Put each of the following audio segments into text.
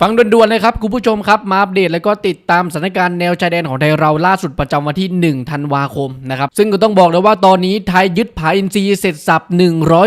ฟังด่วนๆเลยครับคุณผู้ชมครับมาอัปเดตแล้วก็ติดตามสถานการณ์แนวชายแดนของไทยเราล่าสุดประจำวันที่ 1 ธันวาคมนะครับซึ่งก็ต้องบอกเลยว่าตอนนี้ไทยยึดผาอินทรีย์เสร็จสับ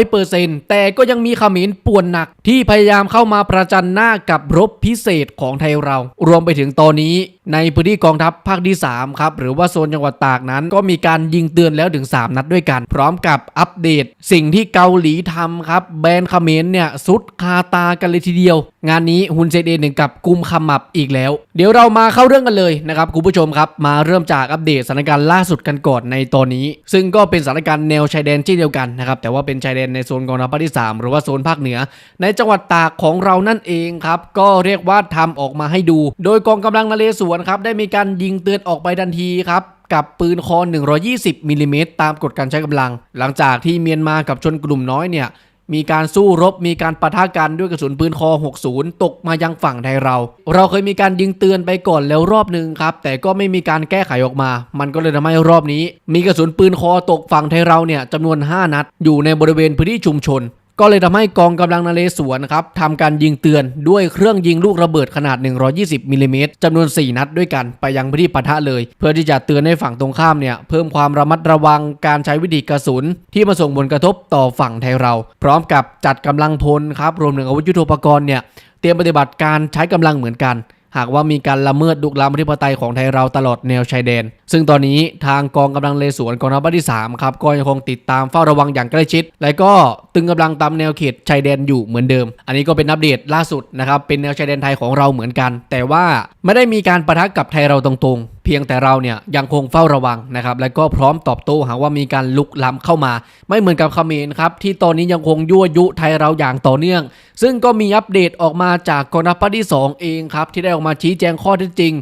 100%แต่ก็ยังมีขมรป่วนหนัก ที่พยายามเข้ามาประจันหน้ากับรบพิเศษของไทยเรา รวมไปถึงตอนนี้ในพื้นที่กองทัพภาคที่3ครับหรือว่าโซนจังหวัดตากนั้น ก็มีการยิงเตือนแล้วถึง 3 นัดด้วยกัน พร้อมกับอัปเดต สิ่งที่เกาหลีทำครับแบนขมรเนี่ยสุดคาตากันเลยทีเดียว งานนี้ฮุนเซนเองถึงกับกุมขมับอีกแล้ว เดี๋ยวเรามาเข้าเรื่องกันเลยนะครับคุณผู้ชมครับ มาเริ่มจากอัปเดตสถานการณ์ล่าสุดกันก่อนในตอนนี้ ซึ่งก็เป็นสถานการณ์แนวชายแดนเช่นเดียวกันนะครับแต่ว่าเป็นชายแดนในโซนกองทัพภาคที่ 3 หรือว่าโซนภาคเหนือ ในจังหวัดตากของเรานั่นเองครับก็เรียกว่าทำออกมาให้ดู โดยกองกำลังนเรศวรครับได้มีการยิงเตือนออกไปทันทีครับกับปืนคอ 120มิลลิเมตรตามกฎการใช้กำลัง หลังจากที่เมียนมากับชนกลุ่มน้อยเนี่ย มีการสู้รบมีการปะทะกันด้วยกระสุนปืนคอ 60 ตกมายังฝั่งไทยเรา เราเคยมีการยิงเตือนไปก่อนแล้วรอบหนึ่งครับ แต่ก็ไม่มีการแก้ไขออกมา มันก็เลยทำให้รอบนี้ มีกระสุนปืนคอตกฝั่งไทยเราเนี่ยจำนวน 5 นัด อยู่ในบริเวณพื้นที่ชุมชน ก็เลยทำให้กองกำลังนเรศวรครับทำการยิงเตือนด้วยเครื่องยิงลูกระเบิดขนาด 120มิลลิเมตรจำนวน 4 นัดด้วยกันไปยังพื้นที่ปะทะเลย เพื่อที่จะเตือนให้ฝั่งตรงข้ามเนี่ยเพิ่มความระมัดระวังการใช้วิธีกระสุน ที่มาส่งผลกระทบต่อฝั่งไทยเรา พร้อมกับจัดกำลังพลครับรวมถึงอาวุธยุทโธปกรณ์เนี่ยเตรียมปฏิบัติการใช้กำลังเหมือนกัน หากว่ามีการละเมิดลุกล้ำอธิปไตยของไทยเราตลอดแนวชายแดน ซึ่งตอนนี้ทางกองกำลังเลสวนกองทัพที่3ครับก็ยังคงติดตามเฝ้าระวังอย่างใกล้ชิด และก็ตึงกำลังตามแนวเขตชายแดนอยู่เหมือนเดิม อันนี้ก็เป็นอัปเดตล่าสุดนะครับเป็นแนวชายแดนไทยของเราเหมือนกัน แต่ว่าไม่ได้มีการประทะกับไทยเราตรงๆ พียงแต่เราเนี่ยยังคงเฝ้าระวังนะครับ และก็พร้อมตอบโต้หากว่ามีการลุกล้ำเข้ามา ไม่เหมือนกับเขมรครับ ที่ตอนนี้ยังคงยั่วยุไทยเราอย่างต่อเนื่อง ซึ่งก็มีอัปเดตออกมาจากกองทัพที่ 2 เองครับ ที่ได้ออกมาชี้แจงข้อเท็จจริง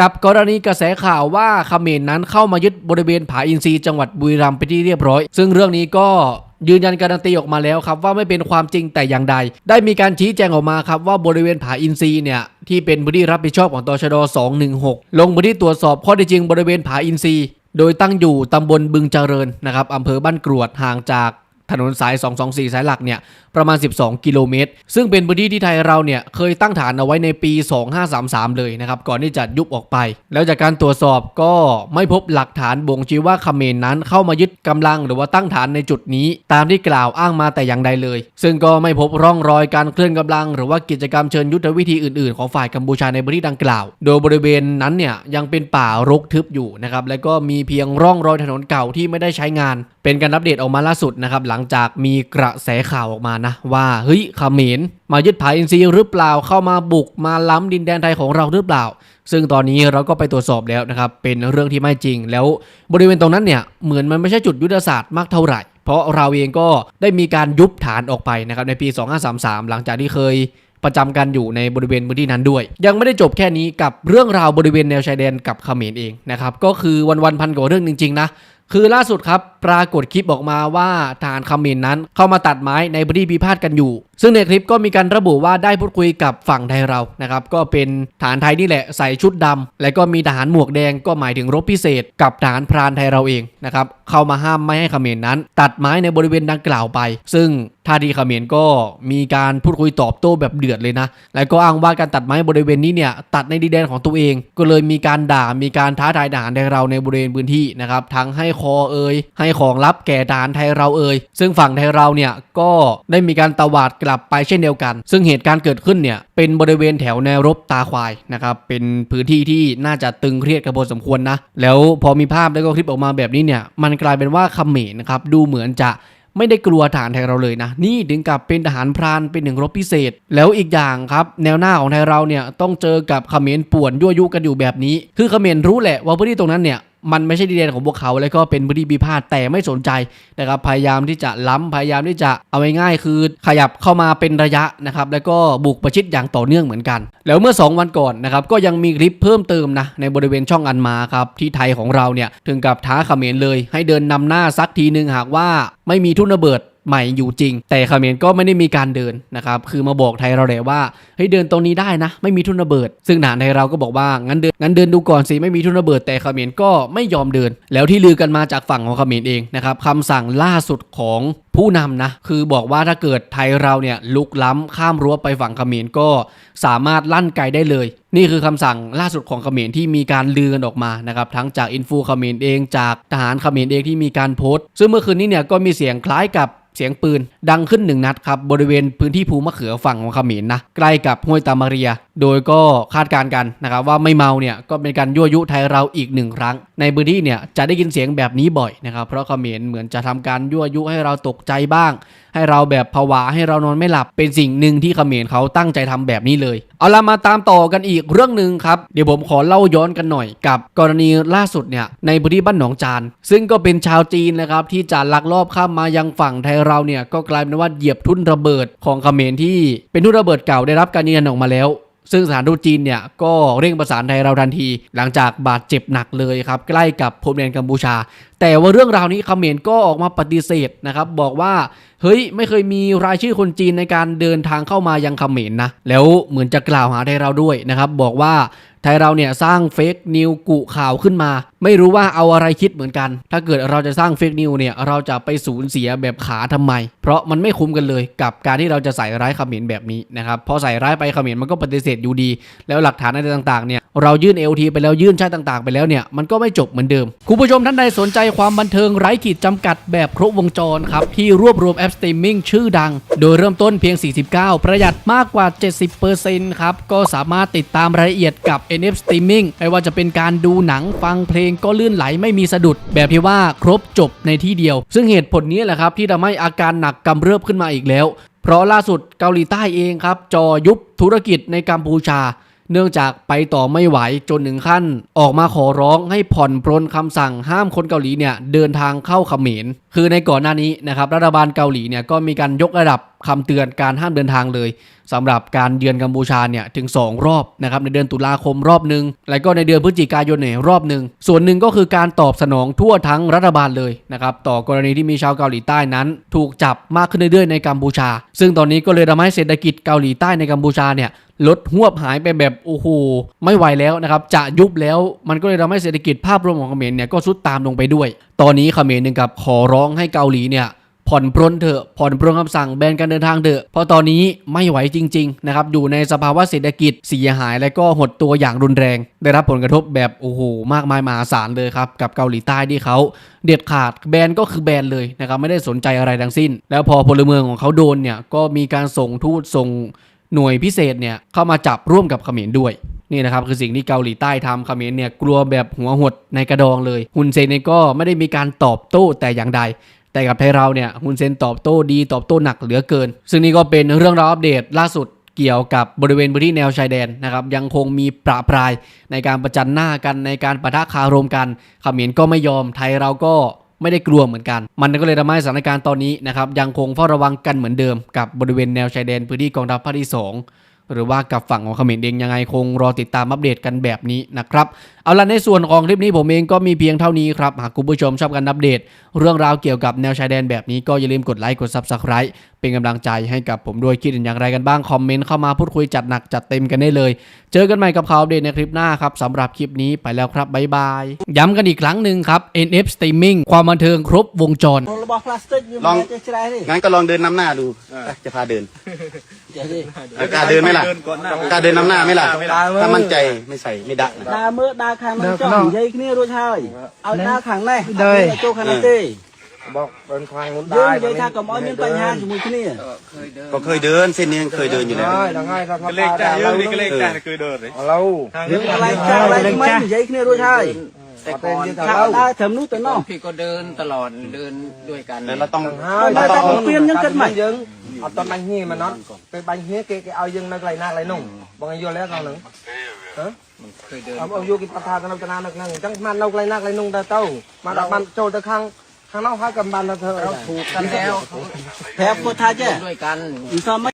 กับกรณีกระแสข่าวว่าเขมรนั้นเข้ามายึดบริเวณผาอินทรีย์จังหวัดบุรีรัมย์ไปที่เรียบร้อย ซึ่งเรื่องนี้ก็ยืนยันการันตีออกมาแล้วครับว่าไม่เป็นความจริงแต่อย่างใด ได้มีการชี้แจงออกมาครับว่าบริเวณผาอินซีเนี่ยที่เป็นพื้นที่รับผิดชอบของตชด 216 ลงพื้นที่ตรวจสอบข้อเท็จจริงบริเวณผาอินซีโดยตั้งอยู่ตำบลบึงเจริญนะครับอำเภอบ้านกรวดห่างจาก ถนนสาย 224 สายหลักเนี่ยประมาณ 12 กิโลเมตร ซึ่งเป็นพื้นที่ที่ไทยเราเนี่ยเคยตั้งฐานเอาไว้ในปี 2533 เลยนะครับ ก่อนที่จะยุบออกไป แล้วจากการตรวจสอบก็ไม่พบหลักฐานบ่งชี้ว่าเขมรนั้นเข้ามายึดกำลังหรือว่าตั้งฐานในจุดนี้ ตามที่กล่าวอ้างมาแต่อย่างใดเลย ซึ่งก็ไม่พบร่องรอยการเคลื่อนกำลัง หรือว่ากิจกรรมเชิญยุทธวิธีอื่นๆ ของฝ่ายกัมพูชาในพื้นที่ดังกล่าว โดยบริเวณนั้นเนี่ยยังเป็นป่ารกทึบอยู่นะครับ แล้วก็มีเพียงร่องรอยถนนเก่าที่ไม่ได้ใช้งาน เป็นการอัปเดตออกมาล่าสุดนะครับหลัังจากมีกระแสข่าวออกมานะ ว่าเฮ้ยเขมรมายึดผาอินทรีย์หรือเปล่าเข้ามาบุกมาล้ำดินแดนไทยของเราหรือเปล่า ซึ่งตอนนี้เราก็ไปตรวจสอบแล้วนะครับเป็นเรื่องที่ไม่จริง แล้วบริเวณตรงนั้นเนี่ยเหมือนมันไม่ใช่จุดยุทธศาสตร์มากเท่าไหร่ เพราะเราเองก็ได้มีการยุบฐานออกไปนะครับในปี 2533 หลังจากที่เคยประจำกันอยู่ในบริเวณพื้นที่นั้นด้วย ยังไม่ได้จบแค่นี้กับเรื่องราวบริเวณแนวชายแดนกับเขมรเองนะครับก็คือวันวันพันกว่าเรื่องจริงๆนะ คือล่าสุดครับ ปรากฏคลิปออกมาว่าทหารเขมรนั้นเข้ามาตัดไม้ในพื้นที่พิพาทกันอยู่ ซึ่งในคลิปก็มีการระบุว่าได้พูดคุยกับฝั่งไทยเรานะครับก็เป็นทหารไทยนี่แหละใส่ชุดดำและก็มีทหารหมวกแดงก็หมายถึงรบพิเศษ กับทหารพรานไทยเราเองนะครับเข้ามาห้ามไม่ให้เขมรนั้น ตัดไม้ในบริเวณดังกล่าวไป ซึ่งท่าทีเขมรก็มีการพูดคุยตอบโต้แบบเดือดเลยนะ แล้วก็อ้างว่าการตัดไม้บริเวณนี้เนี่ยตัดในดินแดนของตัวเอง ก็เลยมีการด่า มีการท้าทายทหารไทยเราในบริเวณพื้นที่นะครับ ทั้งให้คอเอ่ยให้ของลับแก่ทหารไทยเราเอ่ยซึ่งฝั่งไทยเราเนี่ยก็ได้มีการตวาดกลับไปเช่นเดียวกัน ซึ่งเหตุการณ์เกิดขึ้นเนี่ยเป็นบริเวณแถวแนวรบตาควายนะครับเป็นพื้นที่ที่น่าจะตึงเครียดกันพอสมควรนะแล้วพอมีภาพแล้วก็คลิปออกมาแบบนี้เนี่ยมันกลายเป็นว่าเขมรนะครับดูเหมือนจะไม่ได้กลัวทหารไทยเราเลยนะ นี่ถึงกับเป็นทหารพรานเป็นหนึ่งรบพิเศษ แล้วอีกอย่างครับ แนวหน้าของไทยเราเนี่ยต้องเจอกับเขมรป่วนยั่วยุกันอยู่แบบนี้ คือเขมรรู้แหละว่าพื้นที่ตรงนั้นเนี่ย มันไม่ใช่ดินแดนของพวกเขา แล้วก็เป็นพื้นที่พิพาทแต่ไม่สนใจนะครับพยายามที่จะล้ำพยายามที่จะเอาง่ายๆคือขยับเข้ามาเป็นระยะนะครับแล้วก็บุกประชิดอย่างต่อเนื่องเหมือนกัน แล้วเมื่อ 2 วันก่อนนะครับก็ยังมีคลิปเพิ่มเติมนะในบริเวณช่องอันมาครับที่ไทยของเราเนี่ยถึงกับท้าเขมรเลย ให้เดินนำหน้าสักทีหนึ่งหากว่าไม่มีทุนระเบิด ใหม่อยู่จริง แต่เขมรก็ไม่ได้มีการเดินนะครับคือมาบอกไทยเราเลยว่าเฮ้ยเดินตรงนี้ได้นะ ไม่มีทุนระเบิด ซึ่งหนานไทยเราก็บอกว่างั้นเดินงั้นเดินดูก่อนสิไม่มีทุนระเบิด แต่เขมรก็ไม่ยอมเดิน แล้วที่ลือกันมาจากฝั่งของเขมรเองนะครับคำสั่งล่าสุดของ ผู้นำนะ คือบอกว่าถ้าเกิดไทยเราเนี่ยลุกล้ำข้ามรั้วไปฝั่งเขมรก็สามารถลั่นไกได้เลย นี่คือคำสั่งล่าสุดของเขมรที่มีการลือกันออกมานะครับทั้งจากอินฟูเขมรเองจากทหารเขมรเองที่มีการโพสต์ซึ่งเมื่อคืนนี้เนี่ยก็มีเสียงคล้ายกับเสียงปืนดังขึ้นหนึ่งนัดครับ บริเวณพื้นที่ภูมะเขือฝั่งของเขมรนะใกล้กับห้วยตามาเรียโดยก็คาดการณ์กันนะครับว่าไม่เมาเนี่ยก็เป็นการยั่วยุไทยเราอีกหนึ่งครั้ง ในพื้นที่เนี่ยจะได้ยินเสียงแบบนี้บ่อยนะครับเพราะเขมรเหมือนจะทำการยั่วยุให้เราตกใจบ้าง ให้เราแบบผวาให้เรานอนไม่หลับเป็นสิ่งหนึ่งที่เขมรเขาตั้งใจทำแบบนี้เลย เอาละมาตามต่อกันอีกเรื่องหนึ่งครับเดี๋ยวผมขอเล่าย้อนกันหน่อยกับ กรณีล่าสุดเนี่ยในพื้นที่บ้านหนองจาน ซึ่งก็เป็นชาวจีนนะครับที่จะลักลอบข้ามมายังฝั่งไทยเราเนี่ยก็กลายเป็นว่าเหยียบทุ่นระเบิดของเขมรที่เป็นทุ่นระเบิดเก่าได้รับการยืนยันออกมาแล้ว ซึ่งสถานทูตจีนเนี่ยก็เร่งประสานไทยเราทันที หลังจากบาดเจ็บหนักเลยครับ ใกล้กับพรมแดนกัมพูชา แต่ว่าเรื่องราวนี้เขมรก็ออกมาปฏิเสธนะครับ บอกว่า เฮ้ยไม่เคยมีรายชื่อคนจีนในการเดินทางเข้ามายังเขมรนนะ แล้วเหมือนจะกล่าวหาไทยเราด้วยนะครับ บอกว่าไทยเราเนี่ยสร้างเฟกนิวกุข่าวขึ้นมา ไม่รู้ว่าเอาอะไรคิดเหมือนกัน ถ้าเกิดเราจะสร้างเฟกนิวเนี่ยเราจะไปสูญเสียแบบขาทำไม เพราะมันไม่คุ้มกันเลยกับการที่เราจะใส่ร้ายเขมรแบบนี้นะครับพอใส่ร้ายไปเขมรมันก็ปฏิเสธอยู่ดี แล้วหลักฐานอะไรต่างๆเนี่ยเรายื่น LT ไปแล้วยื่นชาติต่าง ๆ ไปแล้วเนี่ยมันก็ไม่จบเหมือนเดิมคุณผู้ชมท่านใดสนใจความบันเทิงไร้ขีดจำกัดแบบครบวงจรครับที่รวบรวมแอปสตรีมมิ่งชื่อดัง โดยเริ่มต้นเพียง 49 ประหยัดมากกว่า 70%ครับ ก็สามารถติดตามรายละเอียดกับ NF Streaming ไม่ว่าจะเป็นการดูหนังฟังเพลงก็ลื่นไหลไม่มีสะดุด แบบที่ว่าครบจบในที่เดียว ซึ่งเหตุผลนี้แหละครับที่ทำให้อาการหนักกำเริบขึ้นมาอีกแล้ว เพราะล่าสุดเกาหลีใต้เองครับจอยุบธุรกิจในกัมพูชาเนื่องจากไปต่อไม่ไหวจนถึงขั้น ออกมาขอร้องให้ผ่อนปรนคำสั่งห้ามคนเกาหลีเนี่ย เดินทางเข้าเขมร คือในก่อนหน้านี้นะครับรัฐบาลเกาหลีเนี่ยก็มีการยกระดับคำเตือนการห้ามเดินทางเลยสำหรับการเยือนกัมพูชาเนี่ยถึง 2 รอบนะครับในเดือนตุลาคมรอบหนึ่งแล้วก็ในเดือนพฤศจิกายนเนี่ยรอบหนึ่งส่วนหนึ่งก็คือการตอบสนองทั่วทั้งรัฐบาลเลยนะครับต่อกรณีที่มีชาวเกาหลีใต้นั้น ถูกจับมากขึ้นเรื่อยๆในกัมพูชา ซึ่งตอนนี้ก็เลยทำให้เศรษฐกิจเกาหลีใต้ในกัมพูชาเนี่ยลดหวบหายไปแบบโอ้โหไม่ไหวแล้วนะครับจะยุบแล้วมันก็เลยทำให้เศรษฐกิจภาพรวมของเขมรเนี่ยก็สุดตามลงไปด้วย ตอนนี้เขมรหนึ่งกับขอร้องให้เกาหลีเนี่ยผ่อนปรนเถอะผ่อนปรนคำสั่งแบนการเดินทางเถอะเพราะตอนนี้ไม่ไหวจริงๆนะครับอยู่ในสภาวะเศรษฐกิจเสียหายและก็หดตัวอย่างรุนแรง ได้รับผลกระทบแบบโอ้โหมากมายมหาศาลเลยครับกับเกาหลีใต้ที่เขาเด็ดขาดแบนก็คือแบนเลยนะครับไม่ได้สนใจอะไรทั้งสิ้น แล้วพอพลเมืองของเขาโดนเนี่ยก็มีการส่งทูตส่งหน่วยพิเศษเนี่ยเข้ามาจับร่วมกับเขมรด้วย นี่นะครับคือสิ่งที่เกาหลีใต้ทำเขมรเนี่ยกลัวแบบหัวหดในกระดองเลยฮุนเซนเนี่ยก็ไม่ได้มีการตอบโต้แต่อย่างใดแต่กับไทยเราเนี่ยฮุนเซนตอบโต้ดีตอบโต้หนักเหลือเกิน ซึ่งนี่ก็เป็นเรื่องราวอัปเดตล่าสุดเกี่ยวกับบริเวณพื้นที่แนวชายแดนนะครับยังคงมีประปรายในการประจันหน้ากันในการประทะคารมกันขมรก็ไม่ยอมไทยเราก็ไม่ได้กลัวเหมือนกัน มันก็เลยทำให้สถานการณ์ตอนนี้นะครับยังคงเฝ้าระวังกันเหมือนเดิมกับบริเวณแนวชายแดนพื้นที่กองทัพภาคที่2 หรือว่ากับฝั่งของเขมรเองยังไงคงรอติดตามอัปเดตกันแบบนี้นะครับ เอาล่ะในส่วนของคลิปนี้ผมเองก็มีเพียงเท่านี้ครับ หากคุณผู้ชมชอบการอัปเดต เรื่องราวเกี่ยวกับแนวชายแดนแบบนี้ก็อย่าลืมกดไลค์กด Subscribe เป็นกำลังใจให้กับผมด้วยคิดอย่างไรกันบ้าง คอมเมนต์เข้ามาพูดคุยจัดหนักจัดเต็มกันได้เลย เจอกันใหม่กับข่าวอัเดตในคลิปหน้าครับสำหรับคลิปนี้ไปแล้วครับบ๊ายบาย ย้ำกันอีกครั้งหนึ่งครับ NF Streaming ความบันเทิงครบวงจรลองงั้นก็ลองเดินนำหน้าดูจะพาเดินกล้าเดินไหมล่ะกล้าเดินนำหน้าไหมล่ะถ้ามั่นใจไม่ใส่ไม่ดักดาเมื่อดาคางมันจ่องใหญ่เนี่ยรู้ใช่เอาดาขังไหนเดินโจขันเต้ บอกเป็นควายงุน យើ ได้ ងនិយាយថាកុំឲ្យមានបញ្ហាជាមួយគ្នា ก็เคยเดินเส้นนี้ยังเคยเดินอยู่แล้ว ได้แล้วไงเรา កលេខចាស់យើងនេះកលេខចាស់គឺដូរទេ เรา យើងកន្លែងចាស់កន្លែងថ្មីនិយាយគ្នារួចហើយ แต่ก่อน ថាដើរត្រឹមនោះទៅនោះ พี่ก็เดินตลอดเดินด้วยกัน แล้วเราต้อง តែតែបំពេញយើងគិតមិន យើងអត់តបាញ់គ្នាមកណត់ពេលបាញ់គ្នាគេគេឲ្យយើងនៅកន្លែងណាកន្លែងនោះបងឲ្យយល់แล้วកងហ្នឹង เคយเดิน អត់យកគេបថាទៅនៅតាណានៅហ្នឹងអញ្ចឹងបាននៅកន្លែងណាកន្លែងនោះទៅទៅបានដល់បានចូលទៅខាង ข้างนอกพากันบันละเธอ ถูกกันแล้ว แพ้โคตท้าเจ้ด้วยกัน อีซ้อไม